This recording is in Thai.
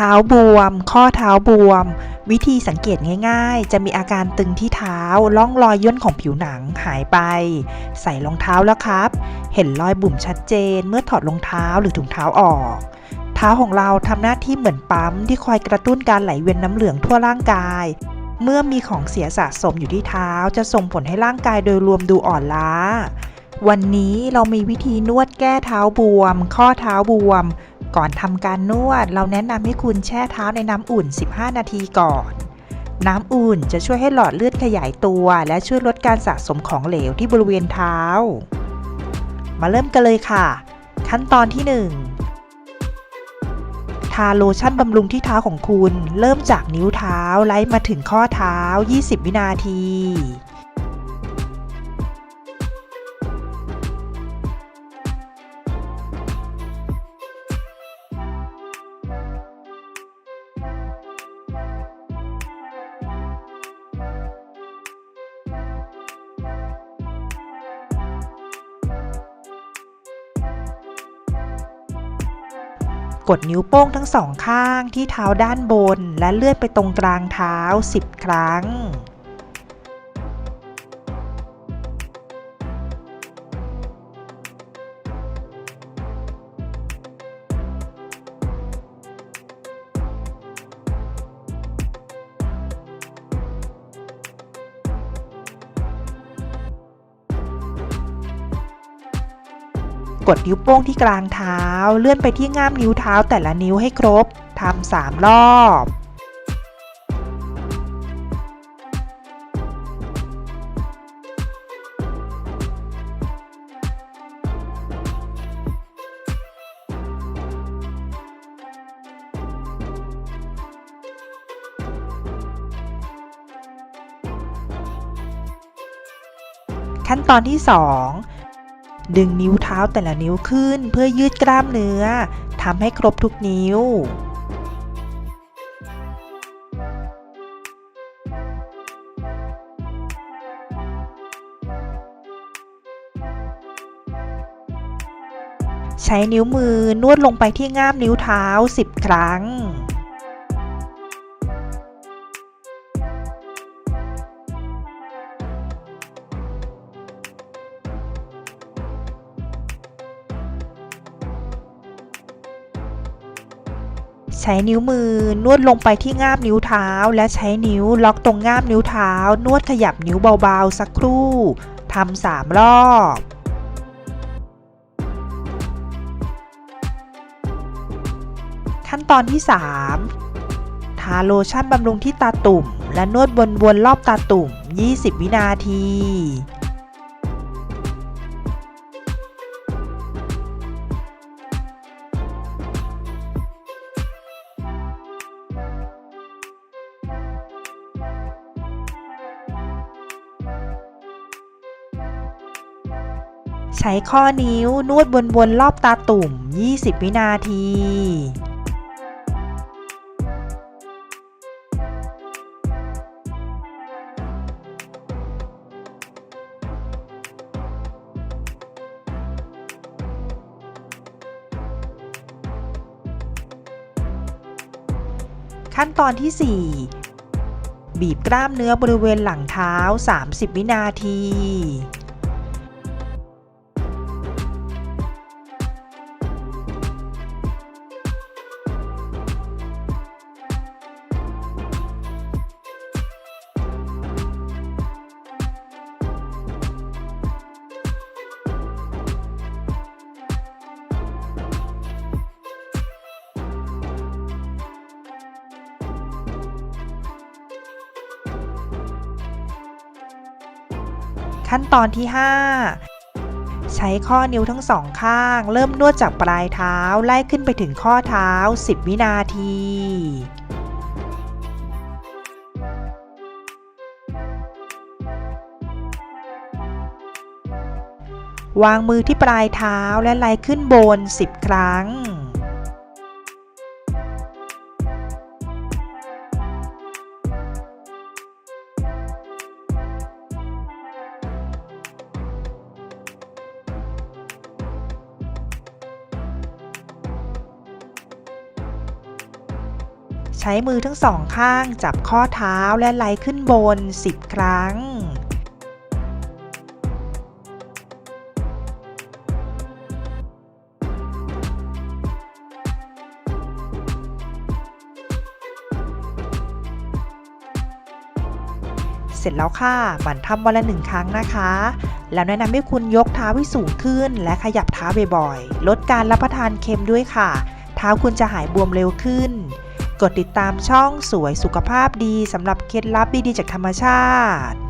เท้าบวม ข้อเท้าบวม วิธีสังเกตง่ายๆ จะมีอาการตึงที่เท้าล่องรอยย่นของผิวหนังหายไป ใส่รองเท้าแล้วครับ เห็นรอยบุ๋มชัดเจน เมื่อถอดรองเท้าหรือถุงเท้าออก เท้าของเราทำหน้าที่เหมือนปั๊มที่คอยกระตุ้นการไหลเวียนน้ำเหลืองทั่วร่างกาย เมื่อมีของเสียสะสมอยู่ที่เท้า จะส่งผลให้ร่างกายโดยรวมดูอ่อนล้าวันนี้เรามีวิธีนวดแก้เท้าบวม ข้อเท้าบวม ก่อนทำการนวด เราแนะนำให้คุณแช่เท้าในน้ำอุ่น 15 นาทีก่อน น้ำอุ่นจะช่วยให้หลอดเลือดขยายตัว และช่วยลดการสะสมของเหลวที่บริเวณเท้า มาเริ่มกันเลยค่ะ ขั้นตอนที่ 1 ทาโลชั่นบำรุงที่เท้าของคุณ เริ่มจากนิ้วเท้าไล่มาถึงข้อเท้า 20 วินาที กดนิ้วโป้งทั้งสองข้างที่เท้าด้านบน และเลื่อนไปตรงกลางเท้า 10 ครั้ง กดนิ้วโป้งที่กลางเท้า เลื่อนไปที่ง่ามนิ้วเท้าแต่ละนิ้วให้ครบทำสามรอบขั้นตอนที่ 2 ดึงนิ้วเท้าแต่ละนิ้วขึ้นเพื่อยืดกล้ามเนื้อทำให้ครบทุกนิ้ว ใช้นิ้วมือนวดลงไปที่ง่ามนิ้วเท้า 10 ครั้ง ใช้นิ้วมือนวดลงไปที่ง่ามนิ้วเท้า และใช้นิ้วล็อกตรงง่ามนิ้วเท้า นวดขยับนิ้วเบาๆ สักครู่ทำสามรอบขั้นตอนที่ 3 ทาโลชั่นบำรุงที่ตาตุ่ม และนวดวนๆรอบตาตุ่ม 20 วินาที ใช้ข้อนิ้วนวดวนๆรอบตาตุ่ม 20 วินาทีขั้นตอนที่ 4 บีบกล้ามเนื้อบริเวณหลังเท้า 30 วินาที ขั้นตอนที่ 5 ใช้ข้อนิ้วทั้งสองข้าง เริ่มนวดจากปลายเท้าไล่ขึ้นไปถึงข้อเท้า 10 วินาทีวางมือที่ปลายเท้าและไล่ขึ้นบน 10 ครั้ง ใช้มือทั้งสองข้างจับข้อเท้าและไหล่ขึ้นบน 10 ครั้ง เสร็จแล้วค่ะหมั่นทำวันละหนึ่งครั้งนะคะ แล้วแนะนำให้คุณยกเท้าให้สูงขึ้น และขยับเท้าบ่อยๆ ลดการรับประทานเค็มด้วยค่ะ เท้าคุณจะหายบวมเร็วขึ้น กดติดตามช่องสวยสุขภาพดีสำหรับเคล็ดลับดีๆจากธรรมชาติ